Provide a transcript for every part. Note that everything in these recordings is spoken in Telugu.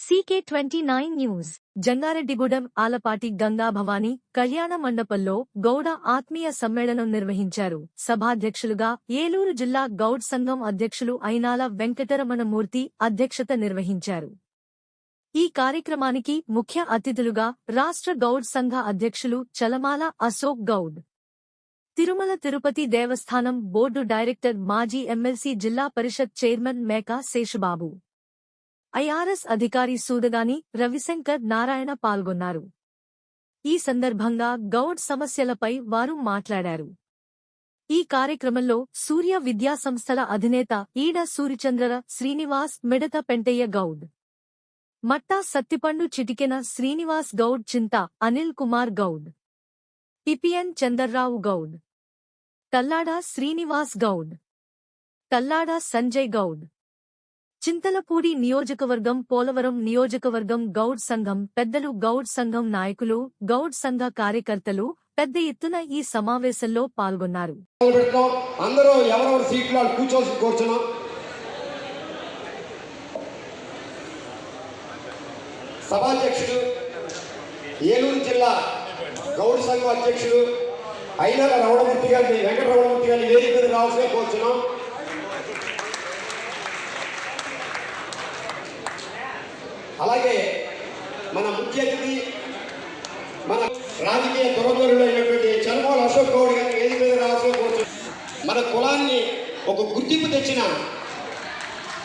CK twenty nine news. Jangareddygudem Alapati Gangabhavani కళ్యాణ మండపంలో గౌడ ఆత్మీయ సమ్మేళనం నిర్వహించారు. సభాధ్యక్షులుగా ఏలూరు జిల్లా గౌడ్ సంఘం అధ్యక్షులు అయినాల వెంకటరమణమూర్తి అధ్యక్షత నిర్వహించారు. ఈ కార్యక్రమానికి ముఖ్య అతిథులుగా రాష్ట్ర గౌడ్ సంఘ అధ్యక్షులు చలమాల అశోక్ గౌడ్. తిరుమల తిరుపతి దేవస్థానం బోర్డు డైరెక్టర్ మాజీ MLC zilla parishad chairman Meka Seshababu. IRS అధికారి సూదగాని రవిశంకర్ నారాయణ పాల్గొన్నారు. ఈ సందర్భంగా గౌడ్ సమస్యలపై వారు మాట్లాడారు. ఈ కార్యక్రమంలో సూర్య విద్యా సంస్థల అధినేత ఈడ సూర్యచంద్ర శ్రీనివాస్ మిడత పెంటయ్య గౌడ్. మట్టా సత్తిపండు చిటికెన శ్రీనివాస్ గౌడ్ చింత అనిల్ కుమార్ గౌడ్. పిపిఎన్ చందర్రావు గౌడ్. కల్లాడ శ్రీనివాస్ గౌడ్. కల్లాడ సంజయ్ గౌడ్. చింతలపూడి నియోజకవర్గం పోలవరం నియోజకవర్గం గౌడ్ సంఘం పెద్దలు గౌడ్ సంఘం నాయకులు గౌడ్ సంఘ కార్యకర్తలు పెద్ద ఎత్తున ఈ సమావేశంలో పాల్గొన్నారు. అందరూ ఎవరెవరి సీట్లు వాళ్ళు కూర్చున్నాం. సభాధ్యక్షుడు ఏలూరు జిల్లా గౌడ్ సంఘం అధ్యక్షుడు అయినా రమణమూర్తి గారిని వెంకట రమణమూర్తి గారిని వేదిక రావాల్సిన రావాల్సిగా కోరుచున్నాం. అలాగే మన ముఖ్య అతిథి మన రాజకీయ దురదరులు అయినటువంటి చంద్రబాబు అశోక్ గౌడ్ గారిని ఏది మీద రావాల్సిన మన కులాన్ని ఒక గుర్తింపు తెచ్చిన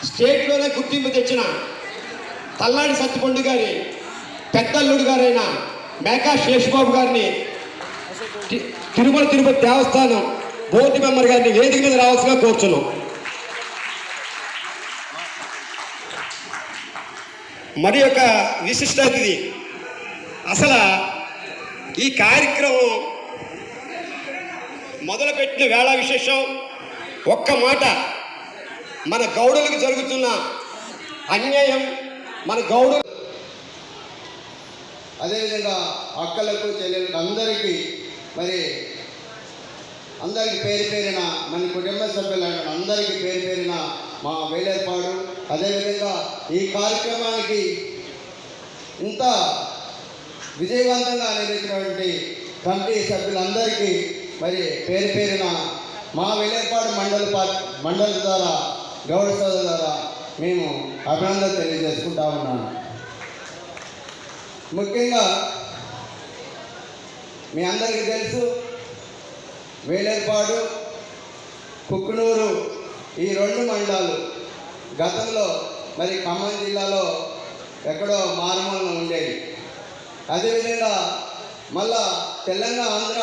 స్టేట్లోనే గుర్తింపు తెచ్చిన తల్లాడి సత్తిపండు గారి పెద్దల్లుడు గారైన మేకా శేషబాబు గారిని తి- తిరుమల తిరుపతి దేవస్థానం బోర్డు మెంబర్ గారిని వేదిక మీద రావాల్సిగా కోరుచున్నాం. మరి యొక్క విశిష్ట ఇది. అసలు ఈ కార్యక్రమం మొదలుపెట్టిన వేళ విశేషం ఒక్క మాట. మన గౌడులకు జరుగుతున్న అన్యాయం మన గౌడు అదేవిధంగా అక్కలకు చెల్లెలకు అందరికీ మరి అందరికీ పేరు పేరిన మన కుటుంబ సభ్యులైన అందరికీ పేరు పేరిన మా వేలేపాడు అదేవిధంగా ఈ కార్యక్రమానికి ఇంత విజయవంతంగా నిర్మించినటువంటి కమిటీ సభ్యులందరికీ మరి పేరు పేరున మా వేలేపాడు మండల పా- మండల ద్వారా గౌడ సోదరుల ద్వారా మేము అభినందన తెలియజేసుకుంటా ఉన్నాను. ముఖ్యంగా మీ అందరికీ తెలుసు వేలేపాడు కుక్కునూరు ఈ రెండు మండలాలు గతంలో మరి ఖమ్మం జిల్లాలో ఎక్కడో మారుమూలన ఉండేవి. అదేవిధంగా మళ్ళా తెలంగాణ ఆంధ్ర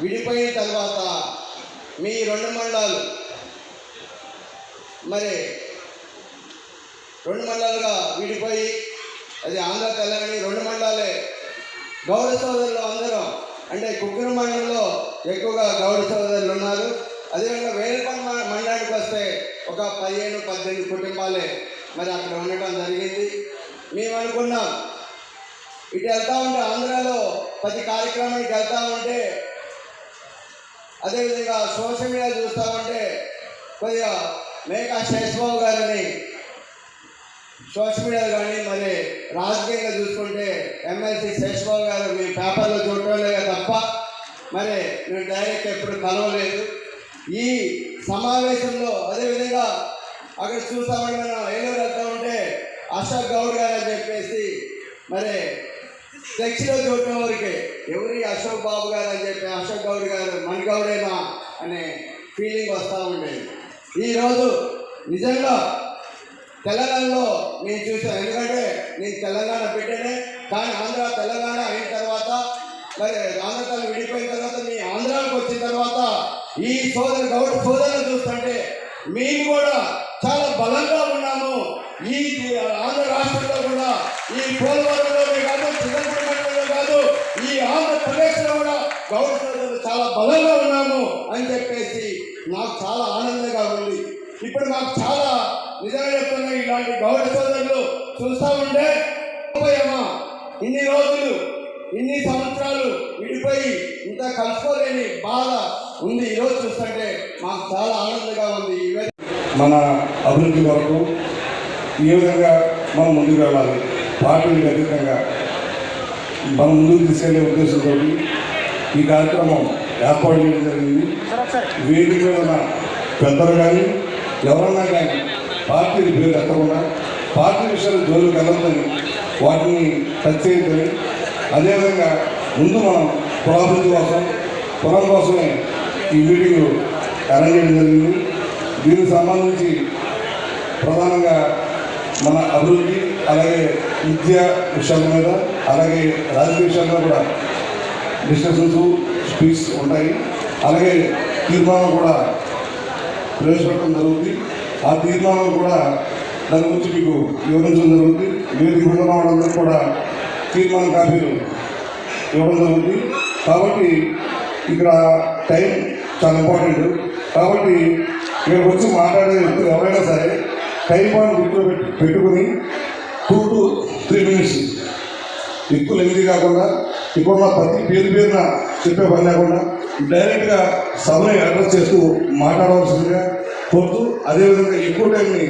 విడిపోయిన తర్వాత మీ రెండు మండలాలు మరి రెండు మండలాలుగా విడిపోయి అది ఆంధ్ర తెలంగాణ రెండు మండలాలే. గౌడ సోదరులు అందరం అంటే కుక్కర మండలంలో ఎక్కువగా గౌడ సోదరులు ఉన్నారు. అదేవిధంగా వేలపల్లి మండలానికి వస్తే ఒక పదిహేను పద్దెనిమిది కుటుంబాలే మరి అక్కడ ఉండటం జరిగింది. మేము అనుకున్నాం. ఇటు వెళ్తా ఉంటే ఆంధ్రాలో ప్రతి కార్యక్రమానికి వెళ్తా ఉంటే అదేవిధంగా సోషల్ మీడియా చూస్తూ ఉంటే కొద్దిగా మేకా శేషబాబు గారిని సోషల్ మీడియా కానీ మరి రాజకీయంగా చూసుకుంటే ఎమ్మెల్సీ శేషబాబు గారు మీ పేపర్లో చూడటమే తప్ప మరి మేము డైరెక్ట్ ఎప్పుడు కలవలేదు. ఈ సమావేశంలో అదేవిధంగా అక్కడ చూస్తామని మనం ఏలూరు వెళ్తా ఉంటే అశోక్ గౌడ్ గారు అని చెప్పేసి మరి ఫ్లెక్సీలో చూడటం వరకే ఎవరి అశోక్ బాబు గారు అని చెప్పి అశోక్ గౌడ్ గారు మన గౌడేనా అనే ఫీలింగ్ వస్తూ ఉండేది. ఈరోజు నిజంగా తెలంగాణలో నేను చూసాను ఎందుకంటే నేను తెలంగాణ పెట్టానే కానీ ఆంధ్ర తెలంగాణ అయిన తర్వాత మరి ఆంధ్ర విడి విడిపోయిన తర్వాత మీ ఆంధ్రానికి వచ్చిన తర్వాత ఈ సోదరు గౌడ సోదరులు చూస్తుంటే మేము కూడా చాలా బలంగా ఉన్నాము. ఈ ఆంధ్ర రాష్ట్రంలో కూడా ఈ పోలవరంలోనే కాదు చిదంబరంలో కాదు ఈ ఆంధ్రప్రదేశ్లో కూడా గౌడ సోదరులు చాలా బలంగా ఉన్నాము అని చెప్పేసి నాకు చాలా ఆనందంగా ఉంది. ఇప్పుడు మాకు చాలా నిజంగా చెప్తున్నా ఇలాంటి గౌరవ సోదరులు చూస్తూ ఉంటే పోయామా ఇన్ని రోజులు ఇన్ని సంవత్సరాలు విడిపోయి ఇంత కలుసుకోలేని బాధ ఉంది. ఈరోజు చూస్తుంటే మాకు చాలా ఆనందంగా ఉంది. మన అభివృద్ధి కొరకు ఏ విధంగా మనం ముందుకు వెళ్ళాలి. పార్టీలకు అతీతంగా మనం ముందుకు తీసుకెళ్ళే ఉద్దేశంతో ఈ కార్యక్రమం ఏర్పాటు చేయడం జరిగింది. వేదిక మీద పెద్దలు కానీ ఎవరన్నా కానీ పార్టీ పేరు ఎత్తకుండా పార్టీ విషయాలు జోలు వెళ్ళొద్దని వాటిని టచ్ అదేవిధంగా ముందు మనం పురాభివృద్ధి కోసం పొలం కోసమే ఈ మీటింగ్ అరేంజ్ చేయడం జరిగింది. దీనికి సంబంధించి ప్రధానంగా మన అభివృద్ధి అలాగే విద్యా విషయాల మీద అలాగే రాజకీయ విషయాల్లో కూడా డిస్కషన్స్ స్పీచ్ ఉంటాయి. అలాగే తీర్మానం కూడా ప్రవేశపెట్టడం జరుగుతుంది. ఆ తీర్మానం కూడా దాని గురించి మీకు వివరించడం జరుగుతుంది. వేదిక మీద వాళ్ళందరూ కూడా తీర్మానం కాపీలు ఇవ్వడం జరుగుతుంది. కాబట్టి ఇక్కడ టైం చాలా ఇంపార్టెంట్ కాబట్టి ఇక్కడికి వచ్చి మాట్లాడే వ్యక్తులు ఎవరైనా సరే టైం పాయింట్ గుర్తులో పెట్టు పెట్టుకుని టూ టు త్రీ మినిట్స్ ఎక్కువ లెంగ్ది కాకుండా ఇప్పుడు ప్రతి పేరు పేరున చెప్పే పని లేకుండా డైరెక్ట్గా సభని అడ్రస్ చేస్తూ మాట్లాడవలసిందిగా కోరుతూ అదేవిధంగా ఎక్కువ టైంని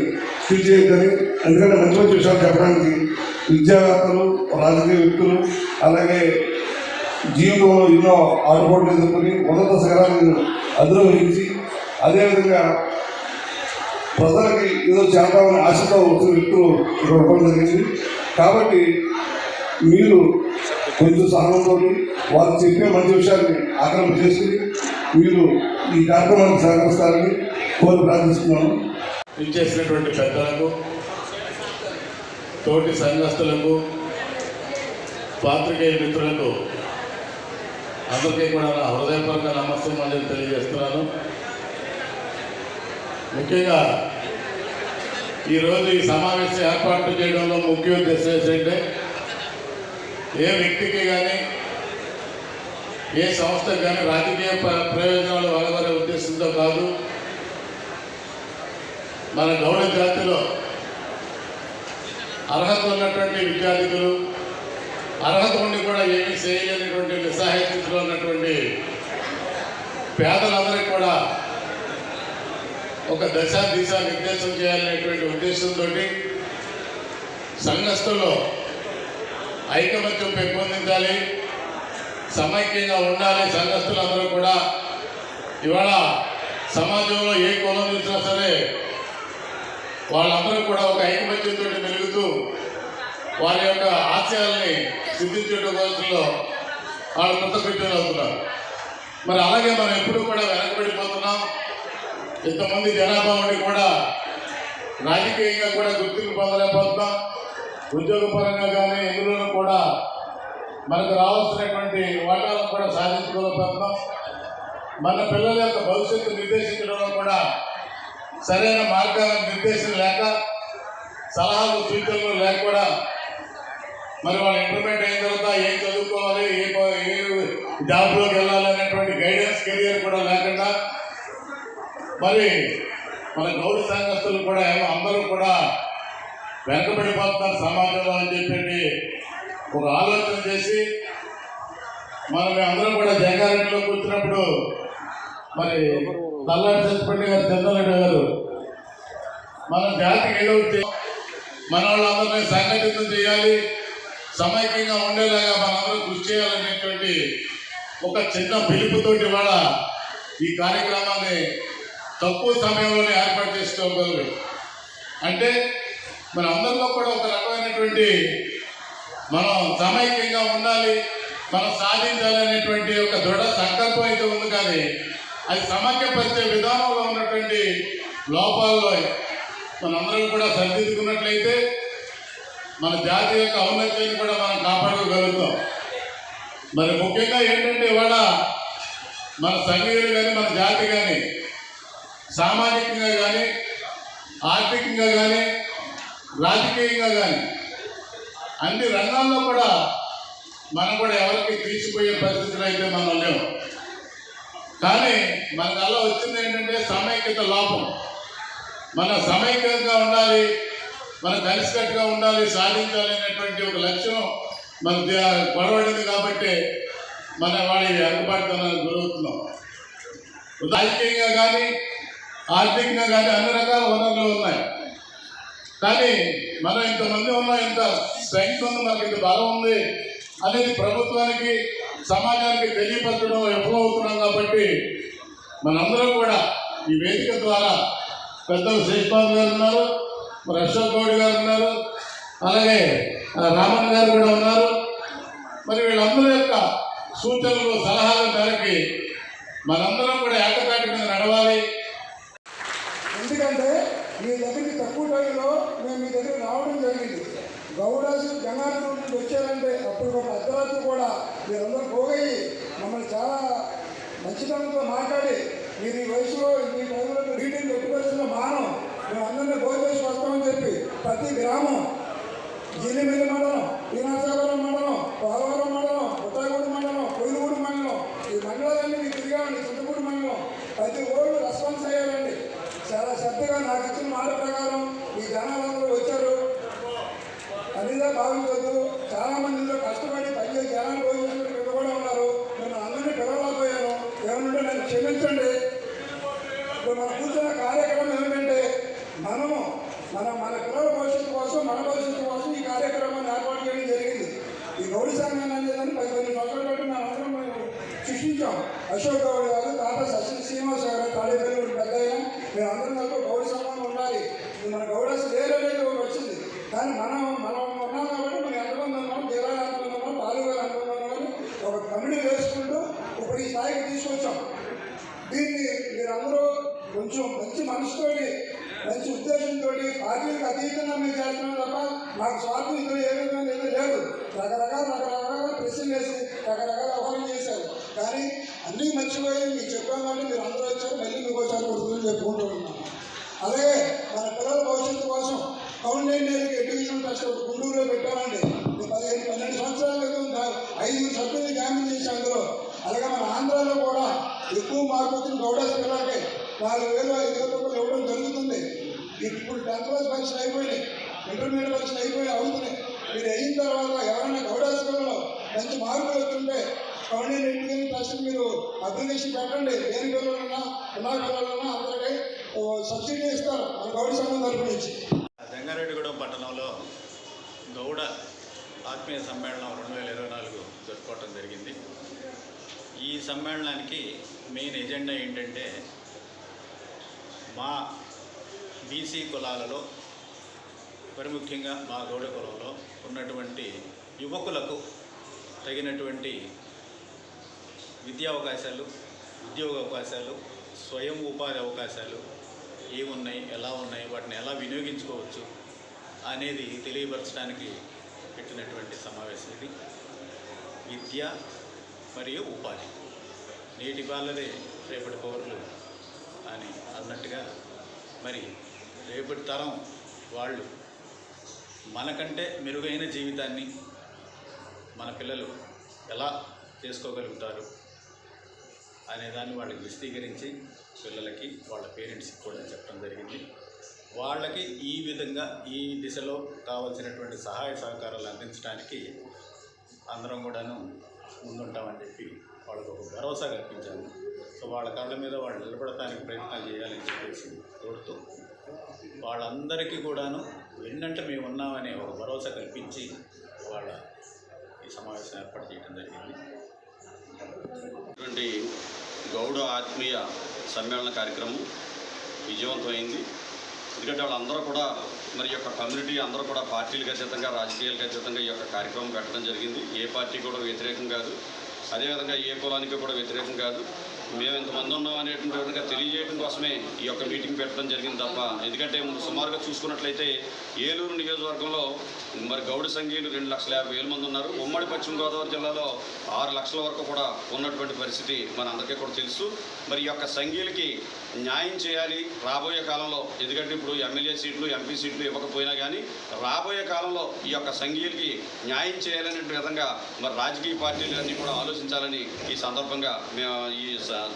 ఫీల్ చేయొద్దని ఎందుకంటే మంచి మంచి విషయాలు చెప్పడానికి విద్యావేత్తలు రాజకీయ వ్యక్తులు అలాగే జీవితంలో ఎన్నో ఆటుపోట్లు ఎదుర్కొని ఉన్నత శిఖరాలను అధిరోహించి అదేవిధంగా ప్రజలకి ఏదో చేద్దామని ఆశతో వచ్చిన వ్యక్తులు ఇక్కడ ఇవ్వడం జరిగింది. కాబట్టి మీరు కొంచెం సహనంతో వారు చెప్పే మంచి విషయాన్ని ఆక్రమణ చేసుకుని మీరు ఈ కార్యక్రమానికి సహకరిస్తారని కోరి ప్రార్థిస్తున్నాను. ఇచ్చేసినటువంటి పెద్దలకు తోటి సంఘస్థులకు పాత్రికేయ మిత్రులకు అందుకే కూడా నా హృదయపూర్వక నమస్కారం తెలియజేస్తున్నాను. ముఖ్యంగా ఈరోజు ఈ సమావేశం ఏర్పాటు చేయడంలో ముఖ్య ఉద్దేశం ఏంటంటే ఏ వ్యక్తికి కానీ ఏ సంస్థకు కానీ రాజకీయ ప్ర- ప్రయోజనాలు వాళ్ళ ఉద్దేశంతో కాదు మన గౌడ జాతిలో అర్హత ఉన్నటువంటి విద్యార్థులు అర్హత ఉండి కూడా ఏమీ చేయలేనటువంటి నిస్సహాయ స్థితిలో ఉన్నటువంటి పేదలందరికీ కూడా ఒక దశ దిశ నిర్దేశం చేయాలనేటువంటి ఉద్దేశంతో సంఘస్థుల్లో ఐకమత్యం పెంపొందించాలి సమైక్యంగా ఉండాలి సంఘస్థులందరూ కూడా. ఇవాళ సమాజంలో ఏ కులం చూసినా సరే వాళ్ళందరూ కూడా ఒక ఐకమత్యంతో మెలుగుతూ వారి యొక్క ఆశయాల్ని సిద్ధించడం కోసంలో వాళ్ళు కృతకృత్యులు అవుతున్నారు. మరి అలాగే మనం ఎప్పుడూ కూడా వెనకబడిపోతున్నాం ఇంతమంది జనాభా ఉండి కూడా రాజకీయంగా కూడా గుర్తింపు పొందలేకపోతున్నాం. ఉద్యోగపరంగా కానీ ఎందులోనూ కూడా మనకు రావాల్సినటువంటి వాటాలను కూడా సాధించుకోలేకపోతున్నాం. మన పిల్లల యొక్క భవిష్యత్తు నిర్దేశించడంలో కూడా సరైన మార్గాలను నిర్దేశం లేక సలహాలు సూచనలు లేక కూడా మరి వాళ్ళు ఇంటర్మీడియట్ అయిన తర్వాత ఏం చదువుకోవాలి ఏ ఏ జాబ్లోకి వెళ్ళాలి అనేటువంటి గైడెన్స్ కెరియర్ కూడా లేకుండా మరి మన గౌరవ సంఘస్థులు కూడా అందరూ కూడా వెనకబడిపోతున్నారు సమాజంలో అని చెప్పి ఒక ఆలోచన చేసి మనం అందరం కూడా జంగారెడ్డిలో కూర్చున్నప్పుడు మరి తల్లాడి సత్యపండి గారు చంద్రరెడ్డి గారు మన జాతికి ఏదో మన వాళ్ళందరినీ సంఘటితం చేయాలి. సమైక్యంగా ఉండేలాగా మనందరం కృషి చేయాలనేటువంటి ఒక చిన్న పిలుపుతోటి వాళ్ళ ఈ కార్యక్రమాన్ని తక్కువ సమయంలోనే ఏర్పాటు చేసుకోగలరు అంటే మన అందరిలో కూడా ఒక రకమైనటువంటి మనం సమైక్యంగా ఉండాలి మనం సాధించాలనేటువంటి ఒక దృఢ సంకల్పం అయితే ఉంది కానీ అది సమైక్యపరిచే విధానంలో ఉన్నటువంటి లోపాల్లో మనందరం కూడా సరిదిద్దుకున్నట్లయితే మన జాతి యొక్క ఔన్నత్యాన్ని కూడా మనం కాపాడుకోగలుగుతాం మరి ముఖ్యంగా ఏంటంటే ఇవాళ మన సంఘీయులు కానీ మన జాతి కానీ సామాజికంగా కానీ ఆర్థికంగా కానీ రాజకీయంగా కానీ అన్ని రంగాల్లో కూడా మనం కూడా ఎవరికి తీసిపోయే పరిస్థితులు అయితే మనం లేవు. కానీ మనకు అలా వచ్చింది ఏంటంటే సమైక్యత లోపం. మన సమైక్యంగా ఉండాలి మనం కలిసికట్టుగా ఉండాలి సాధించాలి అనేటువంటి ఒక లక్ష్యం మన గొడవడింది కాబట్టి మన వాడి అందుబాటుతనానికి గురవుతున్నాం. రాజకీయంగా కానీ ఆర్థికంగా కానీ అన్ని రకాల వనరులు ఉన్నాయి. కానీ మనం ఇంతమంది ఉన్నాం ఇంత స్ట్రెంగ్త్ ఉంది మనకి ఇంత బలం ఉంది అనేది ప్రభుత్వానికి సమాజానికి తెలియపరచడం విఫలమవుతున్నాం కాబట్టి మనందరం కూడా ఈ వేదిక ద్వారా పెద్దలు శేషబాబు గారు ఉన్నారు. మరి అశోక్ గౌడ్ గారు ఉన్నారు. అలాగే రామన్ గారు కూడా ఉన్నారు. మరి వీళ్ళందరి యొక్క సూచనలు సలహాల మేరకి మనందరం కూడా ఏకతాటి మీద నడవాలి. ఎందుకంటే మీ దగ్గరికి తక్కువ టైంలో మేము మీ దగ్గర రావడం జరిగింది. గౌడాసు జనార్దన్ నుండి వచ్చారంటే అప్పుడు ఒక అర్ధరాత్రి కూడా మీరందరూ పోగయ్యి మమ్మల్ని చాలా మంచితనంతో మాట్లాడి మీరు ఈ వయసులో ఈ టైంలో రీడింగ్ ఎక్కువ మానం మేము అందరినీ భోజనం వస్తామని చెప్పి ప్రతి గ్రామం జిల్లిమిల్లి మండలం ఈనాసాగరం మండలం పోలవరం మండలం పుట్టగూడు మండలం కొయిలగూడు మండలం ఈ మండలాలన్నీ మీకు తిరిగామండి చింతగూడు మండలం. ప్రతి ఊళ్ళు రెస్పాన్స్ అయ్యారండి. చాలా శ్రద్ధగా నాకు ఇచ్చిన మాట ప్రకారం ఈ జనాలందరూ వచ్చారు. అదిగా భావించారు చాలా మంది ఇందులో కష్టపడి పనిచేసి జనాలు పోయించిన ఇక్కడ కూడా ఉన్నారు నేను అందరినీ పిలవలేకపోయాను ఏమనుంటే నన్ను క్షమించండి ఇప్పుడు మనం కూర్చున్న కార్యక్రమం ఏమిటంటే మనము మన మన పిల్లల భవిష్యత్తు కోసం మన భవిష్యత్తు కోసం ఈ కార్యక్రమాన్ని ఏర్పాటు చేయడం జరిగింది ఈ గౌడి సంఘం అనేదాన్ని పది పది సంవత్సరాల పాటు మనం అందరం మేము సృష్టించాం అశోక్ గౌడ్ గారు తాత సచిన్ శ్రీనివాస్ గారు తాడేపల్లి పెద్ద అయినా మేము అందరం కలిపి ఉండాలి. మన గౌడస్ లేరు ఒకటి వచ్చింది. కానీ మనం మనం ఉన్నాం కాబట్టి మనం ఎంతమంది ఉన్నాం జిల్లాలు అనుకున్నామో తాలూకాలు అనుకున్నామో ఒక కమిటీ వేసుకుంటూ ఇప్పుడు ఈ స్థాయికి తీసుకొచ్చాం. దీన్ని మీరందరూ కొంచెం మంచి మనసుతోటి మంచి ఉద్దేశంతో పార్టీలకు అతీతంగా మేము చేస్తున్నాం తప్ప మాకు స్వార్థం ఇందులో ఏ విధంగా లేదు. రకరకాల రకరకాల ప్రశ్నలు వేసి రకరకాల వ్యవహారం చేశారు. కానీ అన్నీ మర్చిపోయి మీకు చెప్పామంటే మీరు అందరూ వచ్చారు మళ్ళీ మీకు వచ్చారు గుర్తులు చెప్పుకుంటూ ఉన్నాం. అలాగే మన పిల్లల భవిష్యత్తు కోసం కౌండేండియర్కి ఎడ్యుకేషన్ ట్రస్ట్ ఒకటి గుంటూరులో పెట్టామండి పదిహేను పన్నెండు సంవత్సరాల క్రితం ఐదు సభ్యులు జాయిన్ చేసి అందులో. అలాగే మన ఆంధ్రాలో కూడా ఎక్కువ మార్పు వచ్చిన గౌడాస్ పిల్లలకి. నాలుగు వేలు ఐదు వేల రూపాయలు ఇవ్వడం జరుగుతుంది. ఇప్పుడు టెన్త్ క్లాస్ పరీక్షలు అయిపోయినాయి. ఇంటర్మీడియట్ పరీక్షలు అయిపోయి అవుతున్నాయి. మీరు అయిన తర్వాత ఎవరైనా గౌడాస్ పిల్లలు మంచి మార్పులు వస్తుంటే కౌండేన్ ఎడ్యుకేషన్ ట్రస్ట్ మీరు అప్లికేషన్ పెట్టండి. దేని పిల్లలన్నా ఎలా పిల్లలన్నా అందరికీ సబ్సిడీ ఇస్తారు. మన గౌడ సంఘం తరపు నుంచి. జంగారెడ్డిగూడెం పట్టణంలో గౌడ ఆత్మీయ సమ్మేళనం రెండు వేల ఇరవై నాలుగు జరుపుకోవటం జరిగింది. ఈ సమ్మేళనానికి మెయిన్ ఎజెండా ఏంటంటే మా బీసీ కులాలలో మరి ముఖ్యంగా మా గౌడ కులంలో ఉన్నటువంటి యువకులకు తగినటువంటి విద్యా అవకాశాలు ఉద్యోగ అవకాశాలు స్వయం ఉపాధి అవకాశాలు ఏమున్నాయి ఎలా ఉన్నాయి వాటిని ఎలా వినియోగించుకోవచ్చు అనేది తెలియపరచడానికి పెట్టినటువంటి సమావేశం ఇది. విద్య మరియు ఉపాధి. నేటి బాలలే రేపటి పౌరులు అని అన్నట్టుగా మరి రేపటి తరం వాళ్ళు మనకంటే మెరుగైన జీవితాన్ని మన పిల్లలు ఎలా చేసుకోగలుగుతారు అనే దాన్ని వాళ్ళకి విశదీకరించి పిల్లలకి వాళ్ళ పేరెంట్స్కి కూడా చెప్పడం జరిగింది. వాళ్ళకి ఈ విధంగా ఈ దిశలో కావాల్సినటువంటి సహాయ సహకారాలు అందించడానికి అందరం కూడాను ముందుంటామని చెప్పి వాళ్ళకు ఒక భరోసా కల్పించాము సో వాళ్ళ కాళ్ళ మీద వాళ్ళు నిలబడటానికి ప్రయత్నాలు చేయాలని చెప్పేసి కోరుతూ వాళ్ళందరికీ కూడాను ఎన్నంటే మేము ఉన్నామనే ఒక భరోసా కల్పించి వాళ్ళ ఈ సమావేశం ఏర్పాటు చేయడం జరిగింది. గౌడ ఆత్మీయ సమ్మేళన కార్యక్రమం విజయవంతమైంది. ఎందుకంటే వాళ్ళందరూ కూడా మరి యొక్క కమ్యూనిటీ అందరూ కూడా పార్టీలకు అతీతంగా రాజకీయాలకు అతీతంగా ఈ యొక్క కార్యక్రమం పెట్టడం జరిగింది. ఏ పార్టీ కూడా వ్యతిరేకం కాదు. అదేవిధంగా ఏ కులానికి కూడా వ్యతిరేకం కాదు. మేము ఇంతమంది ఉన్నాం అనేటువంటి విధంగా తెలియజేయడం కోసమే ఈ యొక్క మీటింగ్ పెట్టడం జరిగింది తప్ప. ఎందుకంటే ముందు సుమారుగా చూసుకున్నట్లయితే ఏలూరు నియోజకవర్గంలో మరి గౌడ సంఘీయులు రెండు లక్షల యాభై వేల మంది ఉన్నారు. ఉమ్మడి పశ్చిమ గోదావరి జిల్లాలో ఆరు లక్షల వరకు కూడా ఉన్నటువంటి పరిస్థితి మనందరికీ కూడా తెలుసు. మరి ఈ యొక్క సంఘీయులకి న్యాయం చేయాలి రాబోయే కాలంలో. ఎందుకంటే ఇప్పుడు ఎమ్మెల్యే సీట్లు ఎంపీ సీట్లు ఇవ్వకపోయినా కానీ రాబోయే కాలంలో ఈ యొక్క సంఘీయులకి న్యాయం చేయాలనే విధంగా మరి రాజకీయ పార్టీలు అన్నీ కూడా ఆలోచించాలని ఈ సందర్భంగా మేము ఈ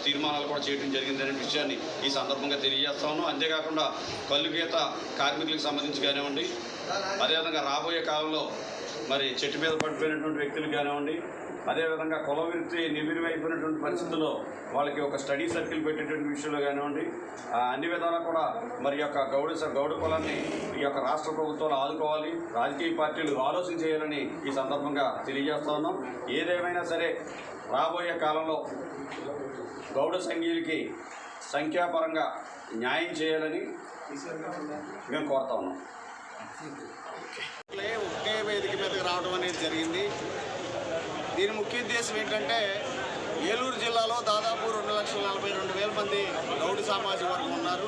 తీర్మానాలు కూడా చేయడం జరిగిందనే విషయాన్ని ఈ సందర్భంగా తెలియజేస్తాను అంతేకాకుండా కల్లుగీత కార్మికులకు సంబంధించి కానివ్వండి అదేవిధంగా రాబోయే కాలంలో మరి చెట్టు మీద పడిపోయినటువంటి వ్యక్తులు కానివ్వండి అదేవిధంగా కుల వృత్తి అయిపోయినటువంటి పరిస్థితుల్లో వాళ్ళకి ఒక స్టడీ సర్కిల్ పెట్టేటువంటి విషయంలో కానివ్వండి అన్ని విధాలా కూడా మరి యొక్క గౌడ స- గౌడ కులాన్ని ఈ యొక్క రాష్ట్ర ప్రభుత్వాలు ఆదుకోవాలి రాజకీయ పార్టీలు ఆలోచన చేయాలని ఈ సందర్భంగా తెలియజేస్తా ఉన్నాం. ఏదేమైనా సరే రాబోయే కాలంలో గౌడ సంఘీయులకి సంఖ్యాపరంగా న్యాయం చేయాలని మేము కోరుతా ఉన్నాం. ఒకే వేదిక మీదకి రావడం అనేది జరిగింది. దీని ముఖ్య ఉద్దేశం ఏంటంటే ఏలూరు జిల్లాలో దాదాపు రెండు లక్షల నలభై రెండు వేల మంది గౌడు సామాజిక వర్గం ఉన్నారు.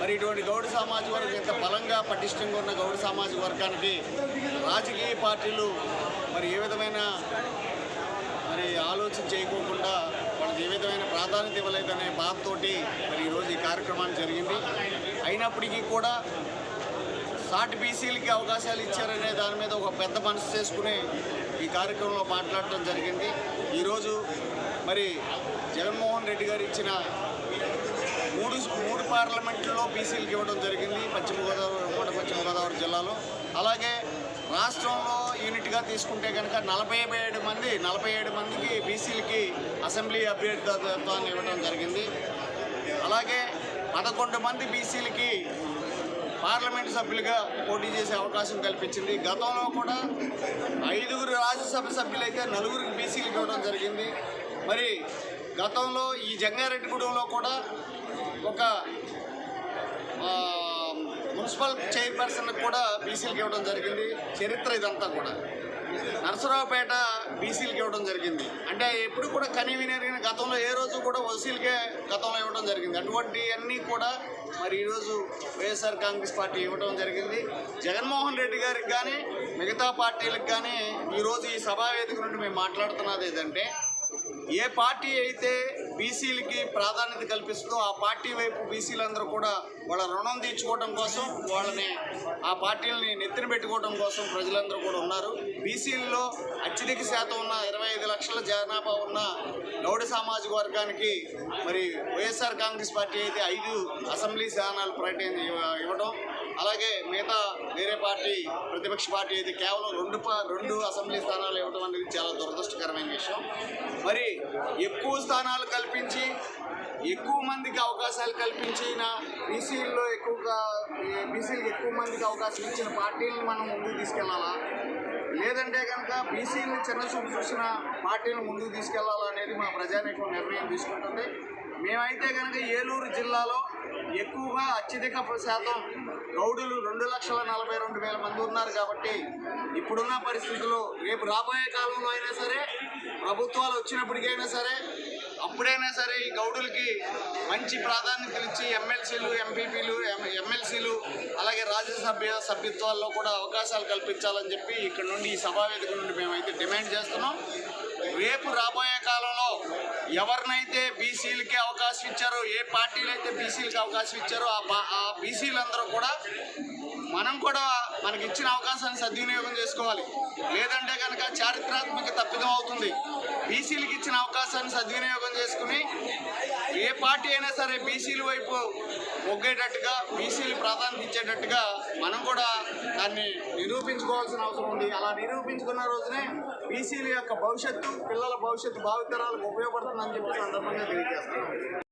మరి ఇటువంటి గౌడు సామాజిక వర్గం ఇంత బలంగా పటిష్టంగా ఉన్న గౌడు సామాజిక వర్గానికి రాజకీయ పార్టీలు మరి ఏ విధమైన మరి ఆలోచన చేయకోకుండా వాళ్ళకి ఏ విధమైన ప్రాధాన్యత ఇవ్వలేదనే బాధతోటి మరి ఈరోజు ఈ కార్యక్రమాన్ని జరిగింది. అయినప్పటికీ కూడా సాటి బీసీలకి అవకాశాలు ఇచ్చారనే దాని మీద ఒక పెద్ద మనసు చేసుకుని ఈ కార్యక్రమంలో మాట్లాడటం జరిగింది. ఈరోజు మరి జగన్మోహన్ రెడ్డి గారు ఇచ్చిన మూడు మూడు పార్లమెంట్లో బీసీలకు ఇవ్వడం జరిగింది పశ్చిమ గోదావరి ఉమ్మడి పశ్చిమ గోదావరి జిల్లాలో. అలాగే రాష్ట్రంలో యూనిట్గా తీసుకుంటే కనుక నలభై ఏడు మంది నలభై ఏడు మందికి బీసీలకి అసెంబ్లీ అభ్యర్థిత్వాన్ని ఇవ్వడం జరిగింది. అలాగే పదకొండు మంది బీసీలకి పార్లమెంటు సభ్యులుగా పోటీ చేసే అవకాశం కల్పించింది. గతంలో కూడా ఐదుగురు రాజ్యసభ సభ్యులైతే నలుగురికి బీసీలు ఇవ్వడం జరిగింది. మరి గతంలో ఈ జంగారెడ్డిగూడెంలో కూడా ఒక మున్సిపల్ చైర్పర్సన్కి కూడా బీసీలకు ఇవ్వడం జరిగింది. చరిత్ర ఇదంతా కూడా. నరసరావుపేట బీసీలకు ఇవ్వడం జరిగింది. అంటే ఎప్పుడు కూడా కని జరిగిన గతంలో ఏ రోజు కూడా ఓసీలకే గతంలో ఇవ్వడం జరిగింది. అటువంటి అన్నీ కూడా మరి ఈరోజు వైఎస్ఆర్ కాంగ్రెస్ పార్టీ ఇవ్వడం జరిగింది. జగన్మోహన్ రెడ్డి గారికి కానీ మిగతా పార్టీలకు కానీ ఈరోజు ఈ సభా వేదిక నుండి మేము మాట్లాడుతున్నది ఏదంటే ఏ పార్టీ అయితే బీసీలకి ప్రాధాన్యత కల్పిస్తూ ఆ పార్టీ వైపు బీసీలందరూ కూడా వాళ్ళ రుణం తీర్చుకోవడం కోసం వాళ్ళని ఆ పార్టీలని నెత్తిన పెట్టుకోవడం కోసం ప్రజలందరూ కూడా ఉన్నారు. బీసీలలో అత్యధిక శాతం ఉన్న ఇరవై ఐదు లక్షల జనాభా ఉన్న గౌడ సామాజిక వర్గానికి మరి వైఎస్ఆర్ కాంగ్రెస్ పార్టీ అయితే ఐదు అసెంబ్లీ స్థానాలు ప్రకటన ఇవ్వడం అలాగే మిగతా వేరే పార్టీ ప్రతిపక్ష పార్టీ అయితే కేవలం రెండు రెండు అసెంబ్లీ స్థానాలు ఇవ్వడం అనేది చాలా దురదృష్టకరమైన విషయం. మరి ఎక్కువ స్థానాలు కల్పించి ఎక్కువ మందికి అవకాశాలు కల్పించిన బీసీల్లో ఎక్కువగా బీసీలకు ఎక్కువ మందికి అవకాశం ఇచ్చిన పార్టీలను మనం ముందుకు తీసుకెళ్ళాలా? లేదంటే కనుక బీసీలను చిన్న చూపు చూసిన పార్టీలను ముందుకు తీసుకెళ్ళాలా అనేది మా ప్రజానీకం నిర్ణయం తీసుకుంటుంది. మేమైతే కనుక ఏలూరు జిల్లాలో ఎక్కువగా అత్యధిక శాతం గౌడులు రెండు లక్షల నలభై రెండు వేల మంది ఉన్నారు కాబట్టి ఇప్పుడున్న పరిస్థితుల్లో రేపు రాబోయే కాలంలో అయినా సరే ప్రభుత్వాలు వచ్చినప్పటికైనా సరే అప్పుడైనా సరే ఈ గౌడులకి మంచి ప్రాధాన్యతలు ఇచ్చి ఎమ్మెల్సీలు ఎంపీపీలు ఎమ్మెల్సీలు అలాగే రాజ్యసభ సభ్యత్వాల్లో కూడా అవకాశాలు కల్పించాలని చెప్పి ఇక్కడ నుండి ఈ సభావేదిక నుండి మేమైతే డిమాండ్ చేస్తున్నాం. రేపు రాబోయే కాలంలో ఎవరినైతే బీసీలకి అవకాశం ఇచ్చారో ఏ పార్టీలు అయితే బీసీలకి అవకాశం ఇచ్చారో ఆ ఆ బీసీలందరూ కూడా మనం కూడా మనకి ఇచ్చిన అవకాశాన్ని సద్వినియోగం చేసుకోవాలి. లేదంటే కనుక చారిత్రాత్మక తప్పిదం అవుతుంది. బీసీలకు ఇచ్చిన అవకాశాన్ని సద్వినియోగం చేసుకుని ఏ పార్టీ అయినా సరే బీసీల వైపు మొగ్గేటట్టుగా బీసీలు ప్రాధాన్యత ఇచ్చేటట్టుగా మనం కూడా దాన్ని నిరూపించుకోవాల్సిన అవసరం ఉంది. అలా నిరూపించుకున్న రోజునే బీసీల యొక్క భవిష్యత్తు పిల్లల భవిష్యత్తు భావితరాలకు ఉపయోగపడుతుందని చెప్పి సందర్భంగా తెలియజేస్తున్నాం.